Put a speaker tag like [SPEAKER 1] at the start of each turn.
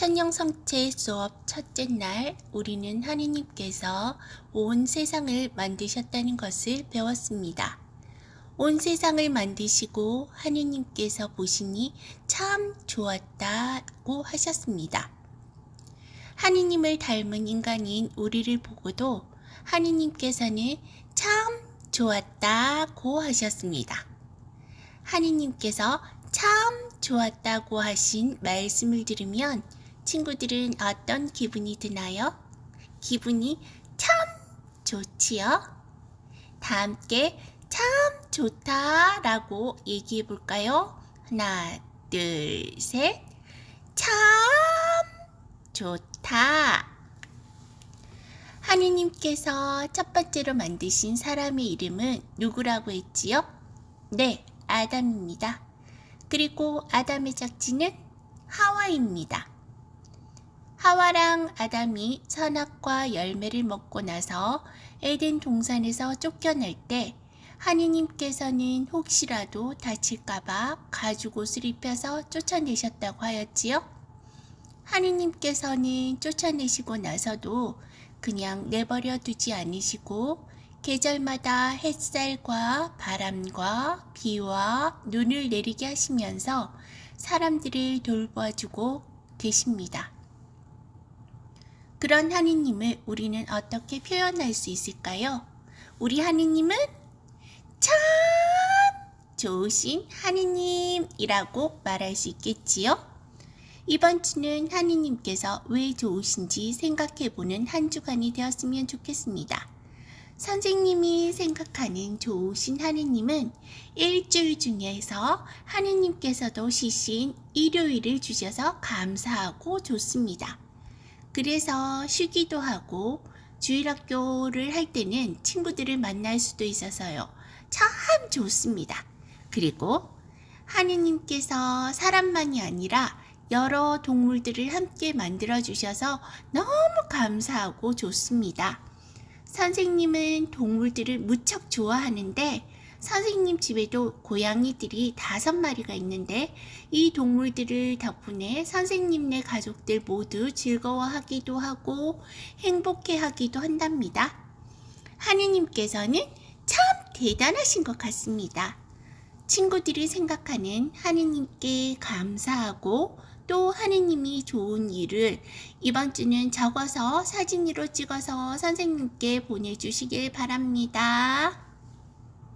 [SPEAKER 1] 천년성체 수업 첫째 날 우리는 하느님께서 온 세상을 만드셨다는 것을 배웠습니다. 온 세상을 만드시고 하느님께서 보시니 참 좋았다고 하셨습니다. 하느님을 닮은 인간인 우리를 보고도 하느님께서는 참 좋았다고 하셨습니다. 하느님께서 참 좋았다고 하신 말씀을 들으면 친구들은 어떤 기분이 드나요? 기분이 참 좋지요? 다 함께 참 좋다 라고 얘기해 볼까요? 하나, 둘, 셋. 참 좋다. 하느님께서 첫 번째로 만드신 사람의 이름은 누구라고 했지요? 네, 아담입니다. 그리고 아담의 짝지는 하와입니다. 하와랑 아담이 선악과 열매를 먹고 나서 에덴 동산에서 쫓겨날 때 하느님께서는 혹시라도 다칠까봐 가죽 옷을 입혀서 쫓아내셨다고 하였지요. 하느님께서는 쫓아내시고 나서도 그냥 내버려 두지 않으시고 계절마다 햇살과 바람과 비와 눈을 내리게 하시면서 사람들을 돌봐주고 계십니다. 그런 하느님을 우리는 어떻게 표현할 수 있을까요? 우리 하느님은 참 좋으신 하느님이라고 말할 수 있겠지요? 이번 주는 하느님께서 왜 좋으신지 생각해보는 한 주간이 되었으면 좋겠습니다. 선생님이 생각하는 좋으신 하느님은 일주일 중에서 하느님께서도 쉬신 일요일을 주셔서 감사하고 좋습니다. 그래서 쉬기도 하고 주일학교를 할 때는 친구들을 만날 수도 있어서요. 참 좋습니다. 그리고 하느님께서 사람만이 아니라 여러 동물들을 함께 만들어 주셔서 너무 감사하고 좋습니다. 선생님은 동물들을 무척 좋아하는데 선생님 집에도 고양이들이 다섯 마리가 있는데 이 동물들을 덕분에 선생님네 가족들 모두 즐거워하기도 하고 행복해하기도 한답니다. 하느님께서는 참 대단하신 것 같습니다. 친구들이 생각하는 하느님께 감사하고 또 하느님이 좋은 일을 이번 주는 적어서 사진으로 찍어서 선생님께 보내주시길 바랍니다.